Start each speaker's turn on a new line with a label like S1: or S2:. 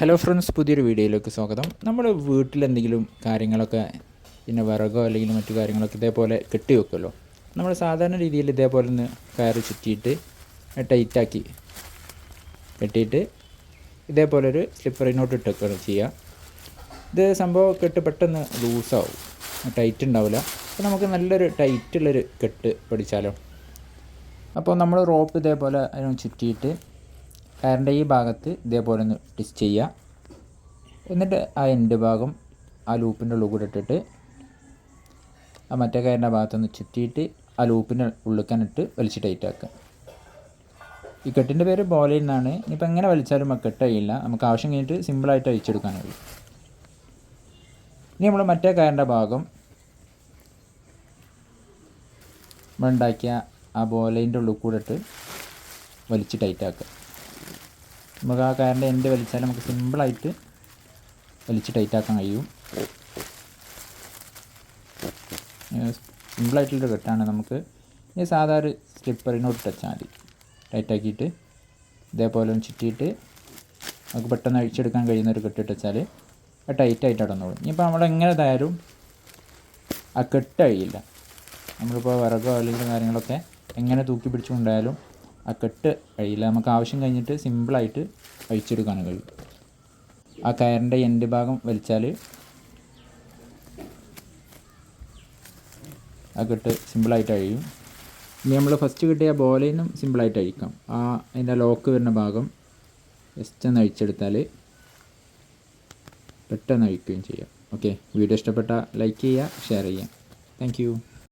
S1: Hello friends പുതിയൊരു വീഡിയോയിലേക്ക് സ്വാഗതം. നമ്മുടെ വീട്ടിലെന്തെങ്കിലും കാര്യങ്ങളൊക്കെ പിന്നെ വിറകോ അല്ലെങ്കിൽ മറ്റു കാര്യങ്ങളൊക്കെ ഇതേപോലെ കെട്ടി വെക്കുമല്ലോ നമ്മൾ സാധാരണ രീതിയിൽ ഇതേപോലെ ഒന്ന് കയറ് ചുറ്റിയിട്ട് ടൈറ്റാക്കി കെട്ടിയിട്ട് ഇതേപോലെ ഒരു സ്ലിപ്പറിനോട്ട് ഇട്ടൊക്കെയാണ് ചെയ്യുക. ഇത് സംഭവം കെട്ട് പെട്ടെന്ന് ലൂസാവും. ടൈറ്റ് ഉണ്ടാവില്ല. അപ്പോൾ നമുക്ക് നല്ലൊരു ടൈറ്റുള്ളൊരു കെട്ട് പഠിച്ചാലോ അപ്പോൾ നമ്മൾ റോപ്പ് ഇതേപോലെ അതിന് ചുറ്റിയിട്ട് കയറിന്റെ ഈ ഭാഗത്ത് ഇതേപോലെ ഒന്ന് ട്വിസ്റ്റ് ചെയ്യുക എന്നിട്ട് ആ എൻഡ് ഭാഗം ആ ലൂപ്പിന്റെ ഉള്ളിൽ കൂടെ ഇട്ടിട്ട് ആ മറ്റേ കയറിന്റെ ഭാഗത്തൊന്ന് ചുറ്റിയിട്ട് ആ ലൂപ്പിന്റെ ഉള്ളിക്കാനിട്ട് വലിച്ച് ടൈറ്റ് ആക്കുക. ഈ കെട്ടിന്റെ പേര് ബോലയിൽ നിന്നാണ്. ഇനിയിപ്പോൾ എങ്ങനെ വലിച്ചാലും ആ കെട്ട് കഴിയില്ല. നമുക്ക് ആവശ്യം കഴിഞ്ഞിട്ട് സിമ്പിളായിട്ട് അഴിച്ചെടുക്കാൻ കഴിയും. ഇനി നമ്മൾ മറ്റേ കയറിന്റെ ഭാഗം നമ്മളുണ്ടാക്കിയ ആ ബോലയിന്റെ ഉള്ളിൽ കൂടെ ഇട്ട് വലിച്ച് ടൈറ്റ് ആക്കുക. നമുക്ക് ആ കയറിന്റെ എൻഡ് വലിച്ചാൽ നമുക്ക് സിമ്പിളായിട്ട് വലിച്ച് ടൈറ്റ് ആക്കാൻ കഴിയും സിമ്പിളായിട്ടുള്ളൊരു കെട്ടാണ് നമുക്ക്. ഈ സാധാരണ സ്ലിപ്പറിനോട്ട് ടച്ചാൽ മതി. ടൈറ്റാക്കിയിട്ട് ഇതേപോലെ ഒന്ന് ചുറ്റിയിട്ട് നമുക്ക് പെട്ടെന്ന് അഴിച്ചെടുക്കാൻ കഴിയുന്ന ഒരു കെട്ട് വെച്ചാൽ അത് ടൈറ്റായിട്ട് അടന്നോളും ഇനിയിപ്പോൾ നമ്മളെങ്ങനെ ഇതായാലും ആ കെട്ട് കഴിയില്ല. നമ്മളിപ്പോൾ വിറകോ അല്ലെങ്കിൽ കാര്യങ്ങളൊക്കെ എങ്ങനെ തൂക്കി പിടിച്ചുകൊണ്ടായാലും ആ കെട്ട് കഴിയില്ല നമുക്ക് ആവശ്യം കഴിഞ്ഞിട്ട് സിമ്പിളായിട്ട് അഴിച്ചെടുക്കാനും കഴിയും ആ കയറിന്റെ എൻഡ് ഭാഗം വലിച്ചാൽ ആ കെട്ട് സിമ്പിളായിട്ട് അഴിയും. ഇനി നമ്മൾ ഫസ്റ്റ് കിട്ടിയ ബോലയിൽ നിന്നും സിമ്പിളായിട്ട് അഴിക്കാം. ആ അതിന്റെ ലോക്ക് വരുന്ന ഭാഗം ജസ്റ്റ് ഒന്ന് അഴിച്ചെടുത്താൽ പെട്ടെന്ന് അഴിക്കുകയും ചെയ്യാം. ഓക്കെ വീഡിയോ ഇഷ്ടപ്പെട്ട ലൈക്ക് ചെയ്യുക ഷെയർ ചെയ്യാം താങ്ക്